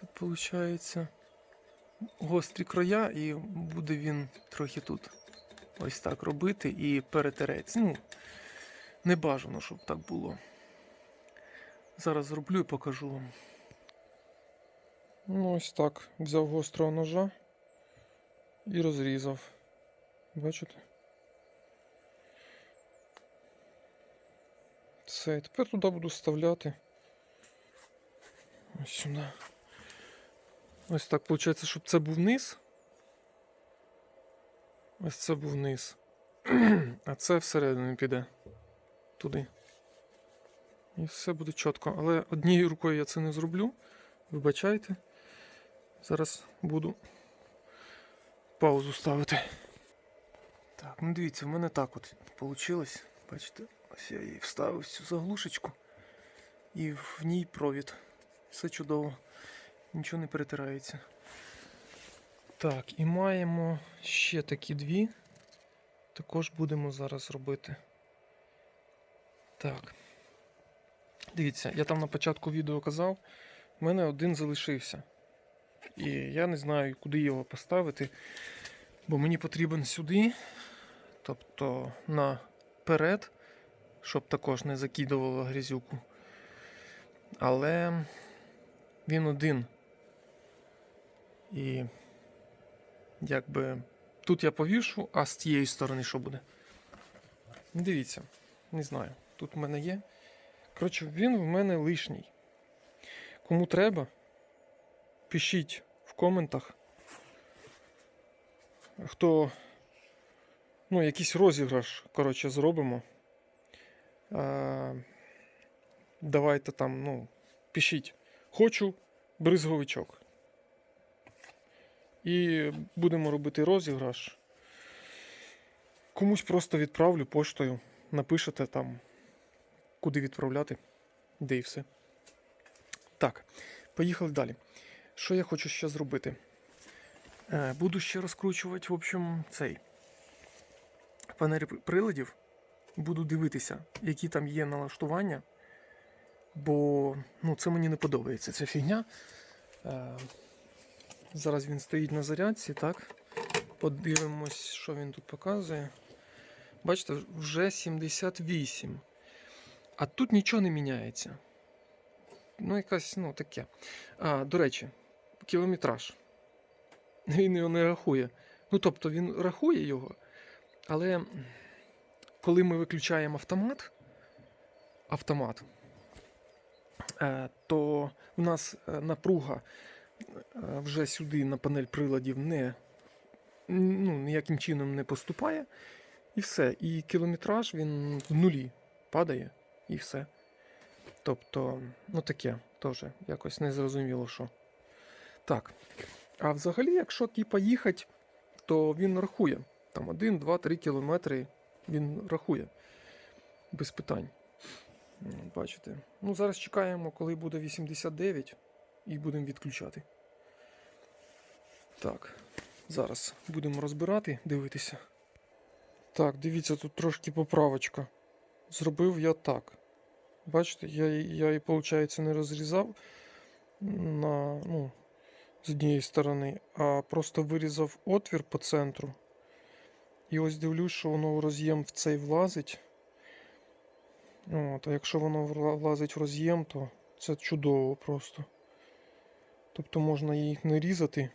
Тут виходить гострі края, і буде він трохи тут ось так робити і перетерець. Ну, не бажано, щоб так було. Зараз зроблю і покажу вам. Ну, ось так. Взяв гострого ножа і розрізав. Бачите? Все, тепер туди буду вставляти. Ось сюди. Ось так виходить, щоб це був низ. Ось це був низ. А це всередину піде. Туди. І все буде чітко. Але однією рукою я це не зроблю. Вибачайте. Зараз буду паузу ставити. Так, ну дивіться, в мене так от вийшло. Бачите, ось я її вставив цю заглушечку. І в ній провід. Все чудово. Нічого не перетирається. Так, і маємо ще такі дві. Також будемо зараз робити. Так. Дивіться, я там на початку відео казав, в мене один залишився. І я не знаю, куди його поставити, бо мені потрібен сюди, тобто наперед, щоб також не закидувало грязюку. Але він один. І якби тут я повішу, а з тієї сторони що буде? Дивіться, не знаю. Тут в мене є. Коротше, він в мене лишній. Кому треба, пишіть в коментах. Хто ну, якийсь розіграш, коротше, зробимо. А, давайте там, ну, пишіть. Хочу бризговичок. І будемо робити розіграш. Комусь просто відправлю поштою. Напишете там, куди відправляти, де і все. Так, поїхали далі. Що я хочу ще зробити? Е, буду ще розкручувати, в общем, цей панель приладів. Буду дивитися, які там є налаштування. Бо ну, це мені не подобається ця фігня. Зараз він стоїть на зарядці, так? Подивимось, що він тут показує. Бачите, вже 78. А тут нічого не міняється. Ну, якась, ну, таке. А, до речі, кілометраж. Він його не рахує. Ну, тобто він рахує його, але коли ми виключаємо автомат, автомат, е, то в нас е, напруга вже сюди на панель приладів не, ну, ніяким чином не поступає. І все. І кілометраж він в нулі падає, і все. Тобто, ну таке теж якось незрозуміло що. Так. А взагалі, якщо типа їхати, то він рахує. Там 1, 2, 3 кілометри він рахує. Без питань. Бачите. Ну, зараз чекаємо, коли буде 89, і будемо відключати. Так, зараз будемо розбирати, дивитися. Так, дивіться, тут трошки поправочка. Зробив я так. Бачите, я, її- я її, виходить, не розрізав на, ну, з однієї сторони, а просто вирізав отвір по центру. І ось дивлюсь, що воно в роз'єм в цей влазить. От, а якщо воно вла- влазить в роз'єм, то це чудово просто. Тобто можна їх не різати,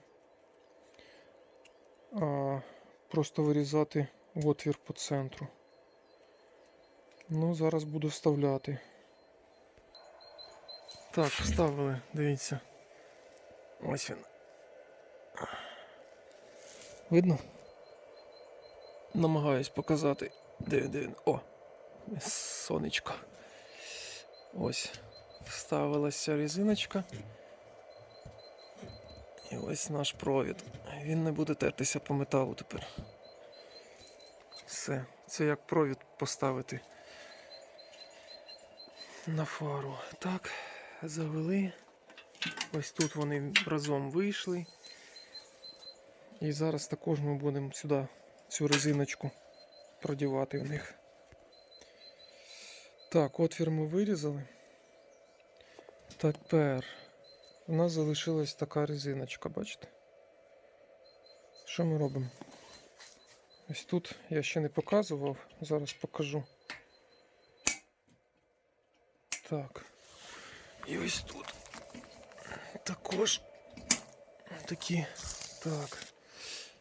а просто вирізати отвір по центру. Ну, зараз буду вставляти. Так, вставили, дивіться. Ось він. Видно? Намагаюсь показати. Де він. О! Сонечко. Ось. Вставилася резиночка. І ось наш провід. Він не буде тертися по металу тепер. Все. Це як провід поставити на фару. Так, завели. Ось тут вони разом вийшли. І зараз також ми будемо сюди цю резиночку продівати в них. Так, отвір ми вирізали. Тепер у нас залишилась така резиночка, бачите? Що ми робимо? Ось тут я ще не показував, зараз покажу. Так. І ось тут також такі. Так.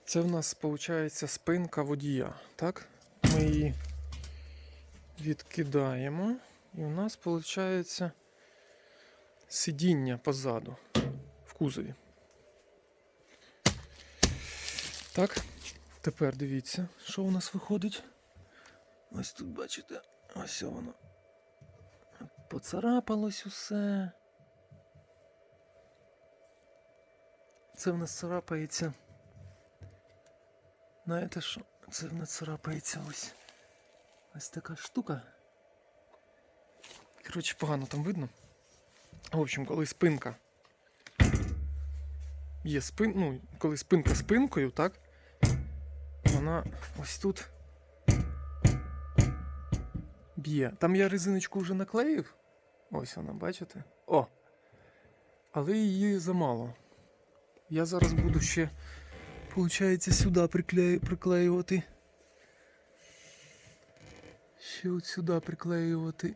Це в нас виходить спинка водія, так? Ми її відкидаємо. І у нас виходить сидіння позаду в кузові. Так, тепер дивіться, що у нас виходить. Ось тут, бачите, ось воно. Поцарапалось усе. Це в нас царапається. Знаєте що? Це в нас царапається ось. Ось така штука. Коротше, погано там видно. В общем, коли спинка. Є спин, ну, коли спинка спинкою, так? Вона ось тут б'є. Там я резиночку вже наклеїв. Ось вона, бачите? О! Але її замало. Я зараз буду ще, виходить, сюди приклею, приклеювати. Ще от сюди приклеювати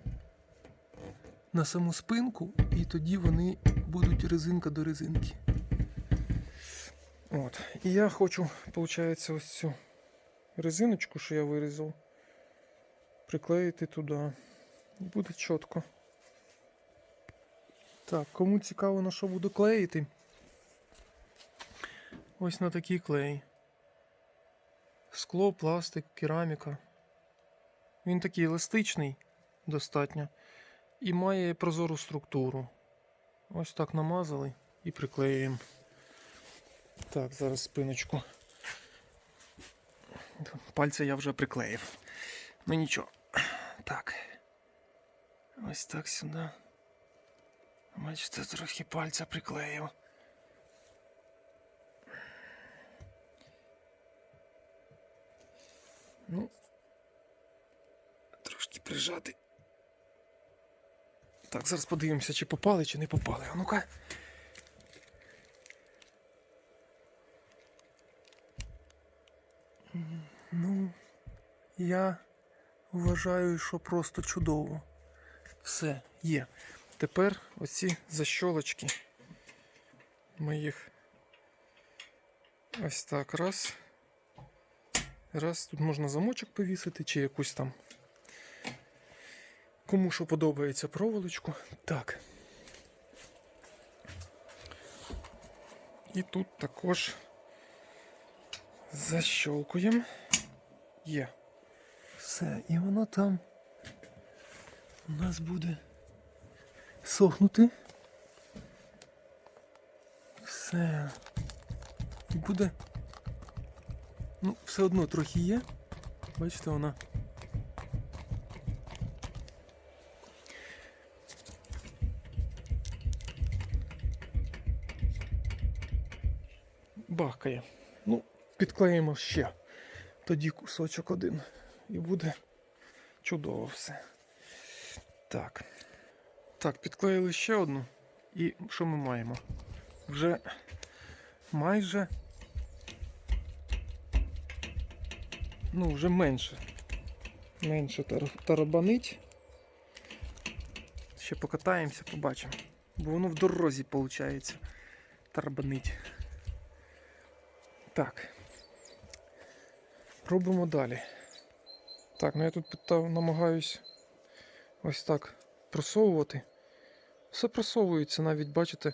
на саму спинку, і тоді вони будуть резинка до резинки. От. І я хочу, виходить, ось цю резиночку, що я вирізав, приклеїти туди. І буде чітко. Так, кому цікаво на що буду клеїти. Ось на такий клей. Скло, пластик, кераміка. Він такий еластичний достатньо. І має прозору структуру. Ось так намазали і приклеюємо. Так, зараз спиночку. Пальця я вже приклеїв. Ну нічого. Так. Ось так сюди. Бачите, трохи пальця приклеїв. Ну, трошки прижати. Так, зараз подивимося, чи попали, чи не попали. А ну-ка. Ну, я вважаю, що просто чудово. Все, є. Тепер оці защолочки. Ми їх ось так раз. Раз, тут можна замочок повісити, чи якусь там. Кому що подобається проволочку. Так. І тут також защолкуємо. Є. Все, і воно там у нас буде сохнути. Все. І буде. Ну, все одно трохи є. Бачите, вона. Бахкає. Ну, підклеїмо ще. Тоді кусочок один. І буде чудово все. Так. Так, підклеїли ще одну. І що ми маємо? Вже майже. Ну, вже менше. Менше тар- тарабанить. Ще покатаємося, побачимо. Бо воно в дорозі виходить. Тарабанить. Так. Робимо далі. Так, ну я тут питав, намагаюсь ось так просовувати. Все просовується, навіть бачите,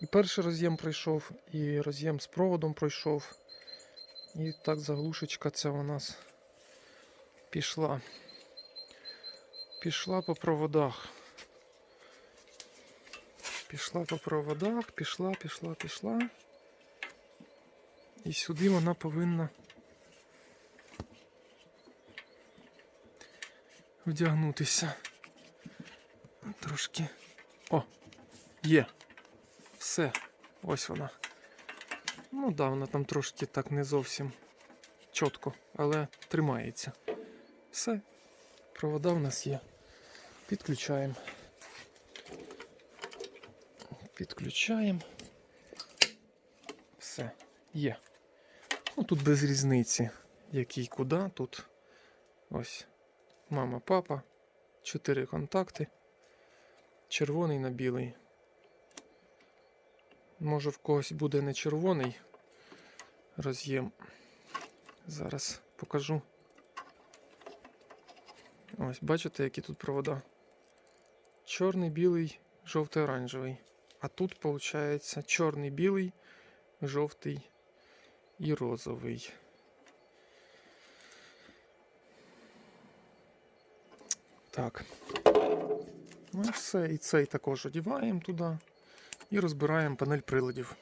і перший роз'єм пройшов, і роз'єм з проводом пройшов. І так заглушечка ця у нас пішла. Пішла по проводах. Пішла по проводах, пішла, пішла, пішла. І сюди вона повинна вдягнутися. Трошки. О! Є. Все. Ось вона. Ну да, вона там трошки так не зовсім чітко, але тримається. Все. Провода в нас є. Підключаємо. Підключаємо. Все, є. Ну тут без різниці, який куди. Тут ось мама, папа, чотири контакти. Червоний на білий. Може в когось буде не червоний роз'єм. Зараз покажу. Ось, бачите, які тут провода? Чорний, білий, жовтий, оранжевий. А тут, виходить, чорний, білий, жовтий і розовий. Так. Ну і все. І цей також одіваємо туди і розбираємо панель приладів.